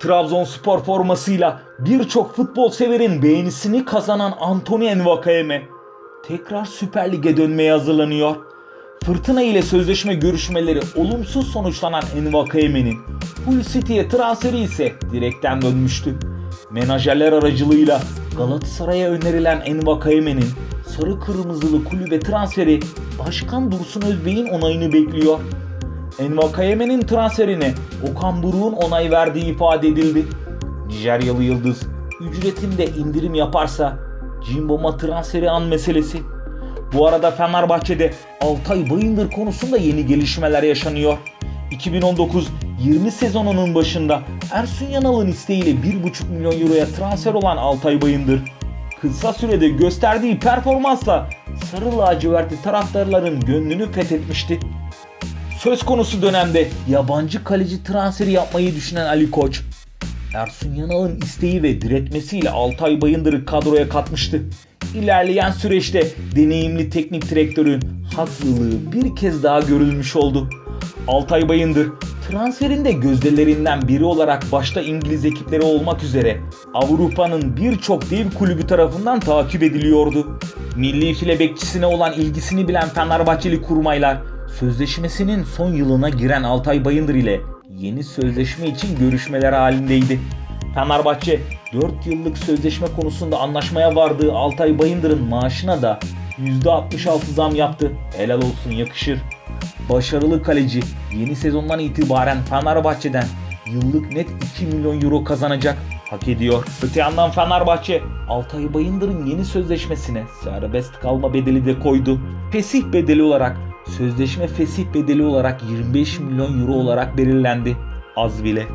Trabzonspor formasıyla birçok futbol severin beğenisini kazanan Anthony Envakayeme tekrar Süper Lig'e dönmeye hazırlanıyor. Fırtına ile sözleşme görüşmeleri olumsuz sonuçlanan Envakayeme'nin Hull City'ye transferi ise direkten dönmüştü. Menajerler aracılığıyla Galatasaray'a önerilen Envakayeme'nin sarı kırmızılı kulübe transferi Başkan Dursun Özbey'in onayını bekliyor. Envakayeme'nin transferine Okan Buruk'un onay verdiği ifade edildi. Nijeryalı Yıldız ücretinde indirim yaparsa Cimbom'a transferi an meselesi. Bu arada Fenerbahçe'de Altay Bayındır konusunda yeni gelişmeler yaşanıyor. 2019-20 sezonunun başında Ersun Yanal'ın isteğiyle 1,5 milyon euroya transfer olan Altay Bayındır kısa sürede gösterdiği performansla sarı lacivertli taraftarların gönlünü fethetmişti. Söz konusu dönemde yabancı kaleci transferi yapmayı düşünen Ali Koç, Ersun Yanal'ın isteği ve diretmesiyle Altay Bayındır'ı kadroya katmıştı. İlerleyen süreçte deneyimli teknik direktörün haklılığı bir kez daha görülmüş oldu. Altay Bayındır transferinde gözdelerinden biri olarak başta İngiliz ekipleri olmak üzere Avrupa'nın birçok dev kulübü tarafından takip ediliyordu. Milli file bekçisine olan ilgisini bilen Fenerbahçeli kurmaylar sözleşmesinin son yılına giren Altay Bayındır ile yeni sözleşme için görüşmeler halindeydi. Fenerbahçe 4 yıllık sözleşme konusunda anlaşmaya vardığı Altay Bayındır'ın maaşına da %66 zam yaptı. Helal olsun yakışır. Başarılı kaleci yeni sezondan itibaren Fenerbahçe'den yıllık net 2 milyon euro kazanacak. Hak ediyor. Öte yandan Fenerbahçe Altay Bayındır'ın yeni sözleşmesine serbest kalma bedeli de koydu. Fesih bedeli olarak sözleşme fesih bedeli olarak 25 milyon euro olarak belirlendi. Az bile.